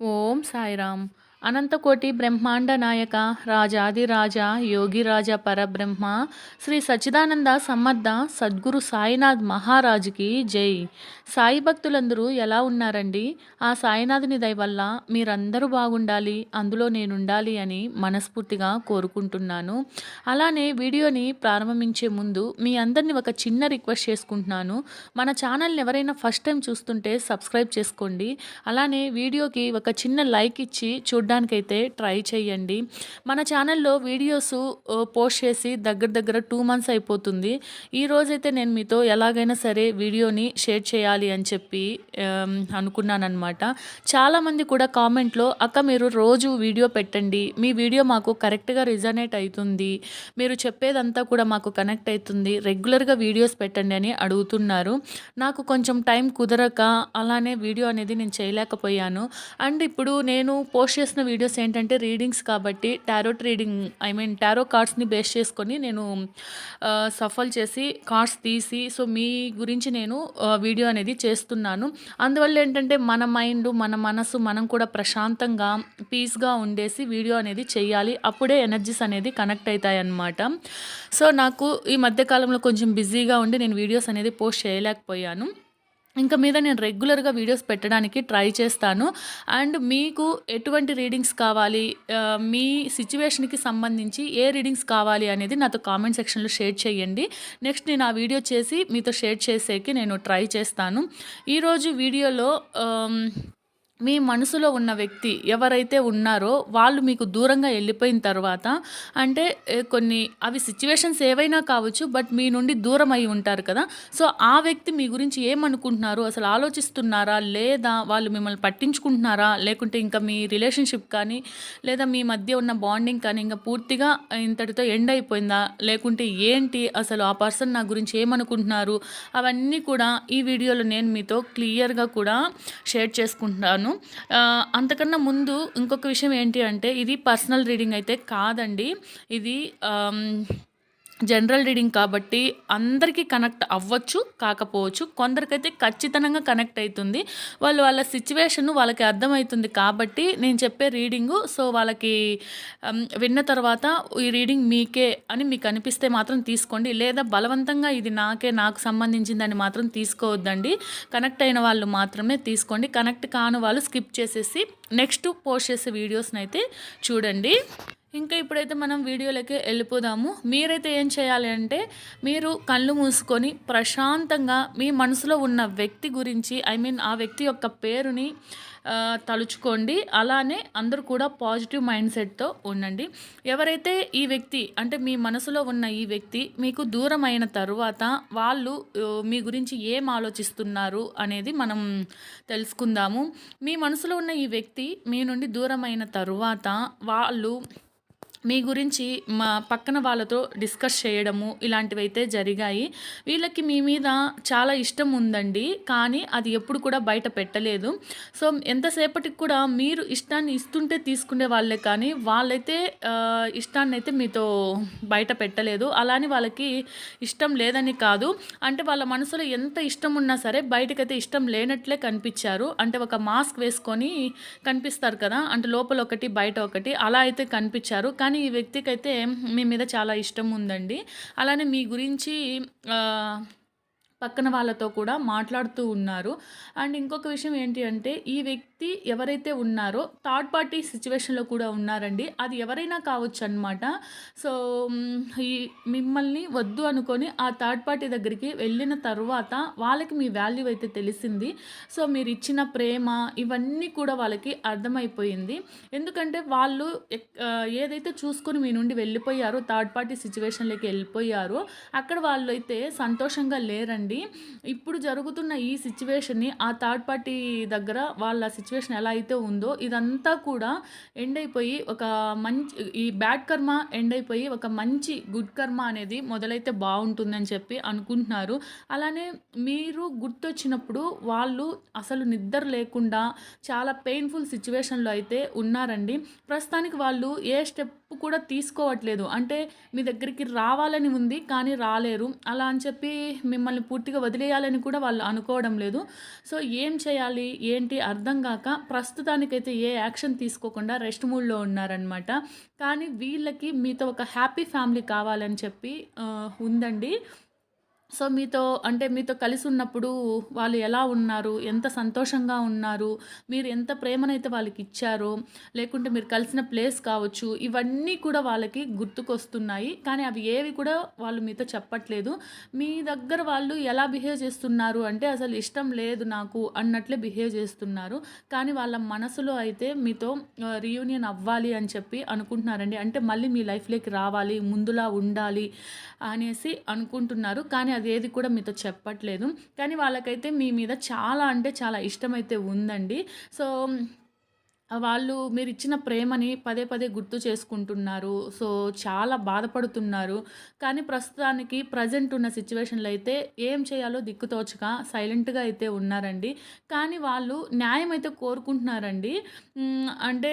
ఓం సాయిరామ్ అనంతకోటి బ్రహ్మాండ నాయక రాజాదిరాజ యోగిరాజ పరబ్రహ్మ శ్రీ సచ్చిదానంద సమర్థ సద్గురు సాయినాథ్ మహారాజుకి జై. సాయి భక్తులందరూ ఎలా ఉన్నారండి? ఆ సాయినాథుని దయ వల్ల మీరందరూ బాగుండాలి అందులో నేనుండాలి అని మనస్ఫూర్తిగా కోరుకుంటున్నాను. అలానే వీడియోని ప్రారంభించే ముందు మీ అందరిని ఒక చిన్న రిక్వెస్ట్ చేసుకుంటున్నాను. మన ఛానల్ని ఎవరైనా ఫస్ట్ టైం చూస్తుంటే సబ్స్క్రైబ్ చేసుకోండి. అలానే వీడియోకి ఒక చిన్న లైక్ ఇచ్చి చూడ్డానికైతే ట్రై చేయండి మన ఛానల్లో వీడియోస్ పోస్ట్ చేసి దగ్గర దగ్గర టూ మంత్స్ అయిపోతుంది. ఈ రోజైతే నేను మీతో ఎలాగైనా సరే వీడియోని షేర్ చేయాలి అని చెప్పి అనుకున్నాను అనమాట చాలామంది కూడా కామెంట్లో అక్క మీరు రోజు వీడియో పెట్టండి. మీ వీడియో మాకు కరెక్ట్గా రిజనేట్ అవుతుంది మీరు చెప్పేదంతా కూడా మాకు కనెక్ట్ అవుతుంది రెగ్యులర్గా వీడియోస్ పెట్టండి అని అడుగుతున్నారు. నాకు కొంచెం టైం కుదరక అలానే వీడియో అనేది నేను చేయలేకపోయాను. అండ్ ఇప్పుడు నేను పోస్ట్ చేసిన వీడియోస్ ఏంటంటే రీడింగ్స్ కాబట్టి tarot reading I mean tarot కార్డ్స్ని base చేసుకొని నేను సఫల్ చేసి కార్డ్స్ తీసి సో మీ గురించి నేను వీడియో అనేది చేస్తున్నాను. అందువల్ల ఏంటంటే మన మైండ్ మన మనసు మనం కూడా ప్రశాంతంగా పీస్గా ఉండేసి వీడియో అనేది చేయాలి. అప్పుడే ఎనర్జీస్ అనేది కనెక్ట్ అవుతాయి అన్నమాట సో నాకు ఈ మధ్యకాలంలో కొంచెం బిజీగా ఉండి నేను వీడియోస్ అనేది పోస్ట్ చేయలేకపోయాను. ఇంకా మీద నేను రెగ్యులర్గా వీడియోస్ పెట్టడానికి ట్రై చేస్తాను. అండ్ మీకు ఎటువంటి రీడింగ్స్ కావాలి? మీ సిచ్యువేషన్కి సంబంధించి ఏ రీడింగ్స్ కావాలి అనేది నాతో కామెంట్ సెక్షన్లో షేర్ చేయండి. నెక్స్ట్ నేను ఆ వీడియో చేసి మీతో షేర్ చేసేకి నేను ట్రై చేస్తాను. ఈరోజు వీడియోలో మీ మనసులో ఉన్న వ్యక్తి ఎవరైతే ఉన్నారో వాళ్ళు మీకు దూరంగా వెళ్ళిపోయిన తర్వాత అంటే కొన్ని అవి సిచ్యువేషన్స్ ఏవైనా కావచ్చు బట్ మీ నుండి దూరం అయి ఉంటారు కదా. సో ఆ వ్యక్తి మీ గురించి ఏమనుకుంటున్నారు? అసలు ఆలోచిస్తున్నారా? లేదా వాళ్ళు మిమ్మల్ని పట్టించుకుంటున్నారా? లేకుంటే ఇంకా మీ రిలేషన్షిప్ కానీ లేదా మీ మధ్య ఉన్న బాండింగ్ కానీ ఇంకా పూర్తిగా ఇంతటితో ఎండ్ అయిపోయిందా? లేకుంటే ఏంటి? అసలు ఆ పర్సన్ నా గురించి ఏమనుకుంటున్నారు? అవన్నీ కూడా ఈ వీడియోలో నేను మీతో క్లియర్గా కూడా షేర్ చేసుకుంటున్నాను. అంతకన్నా ముందు ఇంకొక విషయం ఏంటి అంటే ఇది పర్సనల్ రీడింగ్ అయితే కాదండి. ఇది జనరల్ రీడింగ్ కాబట్టి అందరికీ కనెక్ట్ అవ్వచ్చు కాకపోవచ్చు. కొందరికైతే ఖచ్చితంగా కనెక్ట్ అవుతుంది వాళ్ళు వాళ్ళ సిచ్యువేషన్ వాళ్ళకి అర్థమవుతుంది కాబట్టి నేను చెప్పే రీడింగు సో వాళ్ళకి విన్న తర్వాత ఈ రీడింగ్ మీకే అని మీకు అనిపిస్తే మాత్రం తీసుకోండి. లేదా బలవంతంగా ఇది నాకే నాకు సంబంధించిందని మాత్రం తీసుకోవద్దండి. కనెక్ట్ అయిన వాళ్ళు మాత్రమే తీసుకోండి. కనెక్ట్ కాని వాళ్ళు స్కిప్ చేసేసి నెక్స్ట్ పోస్ట్ చేసే వీడియోస్ని అయితే చూడండి. ఇంకా ఇప్పుడైతే మనం వీడియోలోకి వెళ్ళిపోదాము. మీరైతే ఏం చేయాలి అంటే మీరు కళ్ళు మూసుకొని ప్రశాంతంగా మీ మనసులో ఉన్న వ్యక్తి గురించి ఐ మీన్ ఆ వ్యక్తి యొక్క పేరుని తలుచుకోండి. అలానే అందరూ కూడా పాజిటివ్ మైండ్ సెట్తో ఉండండి. ఎవరైతే ఈ వ్యక్తి అంటే మీ మనసులో ఉన్న ఈ వ్యక్తి మీకు దూరం అయిన తరువాత వాళ్ళు మీ గురించి ఏం ఆలోచిస్తున్నారు అనేది మనం తెలుసుకుందాము. మీ మనసులో ఉన్న ఈ వ్యక్తి మీ నుండి దూరమైన తరువాత వాళ్ళు మీ గురించి మా పక్కన వాళ్ళతో డిస్కస్ చేయడము ఇలాంటివైతే జరిగాయి. వీళ్ళకి మీ మీద చాలా ఇష్టం ఉందండి. కానీ అది ఎప్పుడు కూడా బయట పెట్టలేదు. సో ఎంతసేపటికి కూడా మీరు ఇష్టాన్ని ఇస్తుంటే తీసుకునే వాళ్ళే కానీ వాళ్ళైతే ఇష్టాన్ని అయితే మీతో బయట పెట్టలేదు. అలానే వాళ్ళకి ఇష్టం లేదని కాదు. అంటే వాళ్ళ మనసులో ఎంత ఇష్టం ఉన్నా సరే బయటకైతే ఇష్టం లేనట్లే కనిపించారు. అంటే ఒక మాస్క్ వేసుకొని కనిపిస్తారు కదా? అంటే లోపల ఒకటి బయట ఒకటి అలా అయితే కనిపించారు. కానీ కానీ ఈ వ్యక్తికి అయితే మీ మీద చాలా ఇష్టం ఉందండి. అలానే మీ గురించి పక్కన వాళ్ళతో కూడా మాట్లాడుతూ ఉన్నారు. అండ్ ఇంకొక విషయం ఏంటి అంటే ఈ వ్యక్తి ఎవరైతే ఉన్నారో థర్డ్ పార్టీ సిచ్యువేషన్లో కూడా ఉన్నారండి. అది ఎవరైనా కావచ్చు అనమాట సో ఈ మిమ్మల్ని వద్దు అనుకొని ఆ థర్డ్ పార్టీ దగ్గరికి వెళ్ళిన తర్వాత వాళ్ళకి మీ వాల్యూ అయితే తెలిసింది. సో మీరు ఇచ్చిన ప్రేమ ఇవన్నీ కూడా వాళ్ళకి అర్థమైపోయింది. ఎందుకంటే వాళ్ళు ఏదైతే చూసుకొని మీ నుండి వెళ్ళిపోయారో థర్డ్ పార్టీ సిచ్యువేషన్లోకి వెళ్ళిపోయారో అక్కడ వాళ్ళు అయితే సంతోషంగా లేరండి. అండి ఇప్పుడు జరుగుతున్న ఈ సిచ్యువేషన్ని ఆ థర్డ్ పార్టీ దగ్గర వాళ్ళ సిచ్యువేషన్ ఎలా అయితే ఉందో ఇదంతా కూడా ఎండ్ అయిపోయి ఒక మంచి ఈ బ్యాడ్ కర్మ ఎండ్ అయిపోయి ఒక మంచి గుడ్ కర్మ అనేది మొదలైతే బాగుంటుందని చెప్పి అనుకుంటున్నారు. అలానే మీరు గుర్తొచ్చినప్పుడు వాళ్ళు అసలు నిద్ర లేకుండా చాలా పెయిన్ఫుల్ సిచ్యువేషన్లో అయితే ఉన్నారండి. ప్రస్తుతానికి వాళ్ళు ఏ స్టెప్ కూడా తీసుకోవట్లేదు. అంటే మీ దగ్గరికి రావాలని ఉంది కానీ రాలేరు. అలా అని చెప్పి మిమ్మల్ని పూర్తిగా వదిలేయాలని కూడా వాళ్ళు అనుకోవడం లేదు. సో ఏం చేయాలి? ఏంటి? అర్థం కాక ప్రస్తుతానికైతే ఏ యాక్షన్ తీసుకోకుండా రెస్ట్ మూడ్లో ఉన్నారనమాట కానీ వీళ్ళకి మీతో ఒక హ్యాపీ ఫ్యామిలీ కావాలని చెప్పి ఉందండి. సో మీతో అంటే మీతో కలిసి ఉన్నప్పుడు వాళ్ళు ఎలా ఉన్నారు? ఎంత సంతోషంగా ఉన్నారు? మీరు ఎంత ప్రేమనైతే వాళ్ళకి ఇచ్చారో లేకుంటే మీరు కలిసిన ప్లేస్ కావచ్చు ఇవన్నీ కూడా వాళ్ళకి గుర్తుకొస్తున్నాయి. కానీ అవి ఏవి కూడా వాళ్ళు మీతో చెప్పట్లేదు. మీ దగ్గర వాళ్ళు ఎలా బిహేవ్ చేస్తున్నారు? అంటే అసలు ఇష్టం లేదు నాకు అన్నట్లే బిహేవ్ చేస్తున్నారు. కానీ వాళ్ళ మనసులో అయితే మీతో రీయూనియన్ అవ్వాలి అని చెప్పి అనుకుంటున్నారండి. అంటే మళ్ళీ మీ లైఫ్లోకి రావాలి ముందులా ఉండాలి అనేసి అనుకుంటున్నారు. కానీ అదేది కూడా మీతో చెప్పట్లేదు. కానీ వాళ్ళకైతే మీ మీద చాలా అంటే చాలా ఇష్టమైతే ఉందండి. సో వాళ్ళు మీరు ఇచ్చిన ప్రేమని పదే పదే గుర్తు చేసుకుంటున్నారు. సో చాలా బాధపడుతున్నారు. కానీ ప్రస్తుతానికి ప్రజెంట్ ఉన్న సిచ్యువేషన్లో అయితే ఏం చేయాలో దిక్కుతోచక సైలెంట్గా అయితే ఉన్నారండి. కానీ వాళ్ళు న్యాయం అయితే కోరుకుంటున్నారండి. అంటే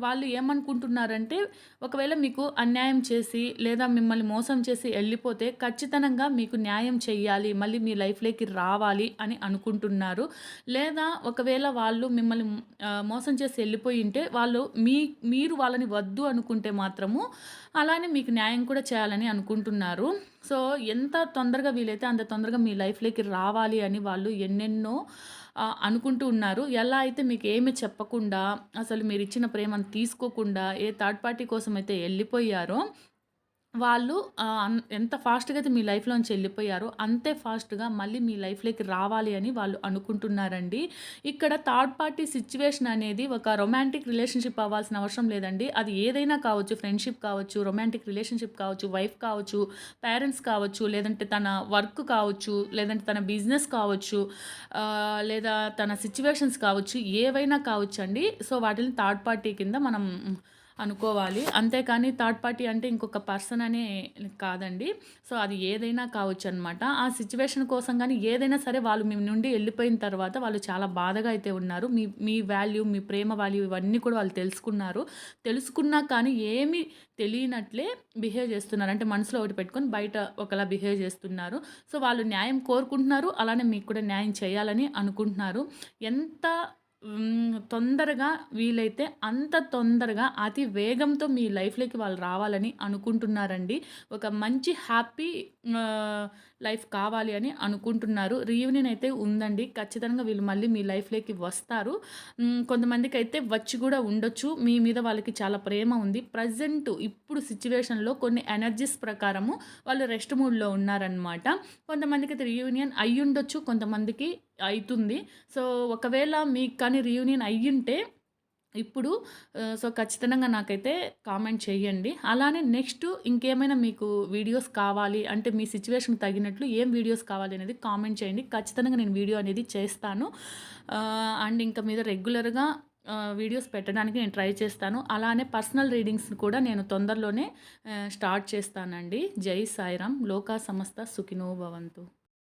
వాళ్ళు ఏమనుకుంటున్నారంటే ఒకవేళ మీకు అన్యాయం చేసి లేదా మిమ్మల్ని మోసం చేసి వెళ్ళిపోతే ఖచ్చితంగా మీకు న్యాయం చేయాలి మళ్ళీ మీ లైఫ్లోకి రావాలి అని అనుకుంటున్నారు. లేదా ఒకవేళ వాళ్ళు మిమ్మల్ని మోసం చేసి వెళ్ళిపోయి ఉంటే వాళ్ళు మీ మీరు వాళ్ళని వద్దు అనుకుంటే మాత్రము అలానే మీకు న్యాయం కూడా చేయాలని అనుకుంటున్నారు. సో ఎంత తొందరగా వీలైతే అంత తొందరగా మీ లైఫ్లోకి రావాలి అని వాళ్ళు ఎన్నెన్నో అనుకుంటూ ఉన్నారు. ఎలా అయితే మీకు ఏమి చెప్పకుండా అసలు మీరు ఇచ్చిన ప్రేమను తీసుకోకుండా ఏ థర్డ్ పార్టీ కోసం అయితే వెళ్ళిపోయారో వాళ్ళు అన్- ఎంత ఫాస్ట్గా అయితే మీ లైఫ్లోంచి వెళ్ళిపోయారో అంతే ఫాస్ట్గా మళ్ళీ మీ లైఫ్లోకి రావాలి అని వాళ్ళు అనుకుంటున్నారండి. ఇక్కడ థర్డ్ పార్టీ సిచ్యువేషన్ అనేది ఒక రొమాంటిక్ రిలేషన్షిప్ అవ్వాల్సిన అవసరం లేదండి. అది ఏదైనా కావచ్చు ఫ్రెండ్షిప్ కావచ్చు రొమాంటిక్ రిలేషన్షిప్ కావచ్చు వైఫ్ కావచ్చు పేరెంట్స్ కావచ్చు లేదంటే తన వర్క్ కావచ్చు లేదంటే తన బిజినెస్ కావచ్చు లేదా తన సిచ్యువేషన్స్ కావచ్చు ఏవైనా కావచ్చు అండి సో వాటిని థర్డ్ పార్టీ కింద మనం అనుకోవాలి. అంతేకాని థర్డ్ పార్టీ అంటే ఇంకొక పర్సన్ అనే కాదండి. సో అది ఏదైనా కావచ్చు అనమాట ఆ సిచ్యువేషన్ కోసం కానీ ఏదైనా సరే వాళ్ళు మీ నుండి వెళ్ళిపోయిన తర్వాత వాళ్ళు చాలా బాధగా అయితే ఉన్నారు. మీ మీ వాల్యూ మీ ప్రేమ వాల్యూ ఇవన్నీ కూడా వాళ్ళు తెలుసుకున్నారు. తెలుసుకున్నా కానీ ఏమీ తెలియనట్లే బిహేవ్ చేస్తున్నారు. అంటే మనసులో ఒకటి పెట్టుకొని బయట ఒకలా బిహేవ్ చేస్తున్నారు. సో వాళ్ళు న్యాయం కోరుకుంటున్నారు. అలానే మీకు కూడా న్యాయం చేయాలని అనుకుంటున్నారు. ఎంత తొందరగా వీలైతే అంత తొందరగా అతి వేగంతో మీ లైఫ్లోకి వాళ్ళు రావాలని అనుకుంటున్నారండి. ఒక మంచి హ్యాపీ లైఫ్ కావాలి అని అనుకుంటున్నారు. రీయూనియన్ అయితే ఉందండి. ఖచ్చితంగా వీళ్ళు మళ్ళీ మీ లైఫ్లోకి వస్తారు. కొంతమందికి అయితే వచ్చి కూడా ఉండొచ్చు. మీ మీద వాళ్ళకి చాలా ప్రేమ ఉంది. ప్రజెంట్ ఇప్పుడు సిచ్యువేషన్లో కొన్ని ఎనర్జీస్ ప్రకారము వాళ్ళు రెస్ట్ మూడ్లో ఉన్నారనమాట కొంతమందికి అయితే రీయూనియన్ అయ్యుండొచ్చు. కొంతమందికి అవుతుంది సో ఒకవేళ మీకు కానీ రీయూనియన్ అయ్యుంటే ఇప్పుడు సో ఖచ్చితంగా నాకైతే కామెంట్ చేయండి. అలానే నెక్స్ట్ ఇంకేమైనా మీకు వీడియోస్ కావాలి అంటే మీ సిచ్యువేషన్ తగినట్లు ఏం వీడియోస్ కావాలి అనేది కామెంట్ చేయండి. ఖచ్చితంగా నేను వీడియో అనేది చేస్తాను. అండ్ ఇంకా మీద రెగ్యులర్గా వీడియోస్ పెట్టడానికి నేను ట్రై చేస్తాను. అలానే పర్సనల్ రీడింగ్స్ కూడా నేను తొందరలోనే స్టార్ట్ చేస్తానండి. జై సాయిరామ్. లోకా సమస్త సుఖినో భవంతు.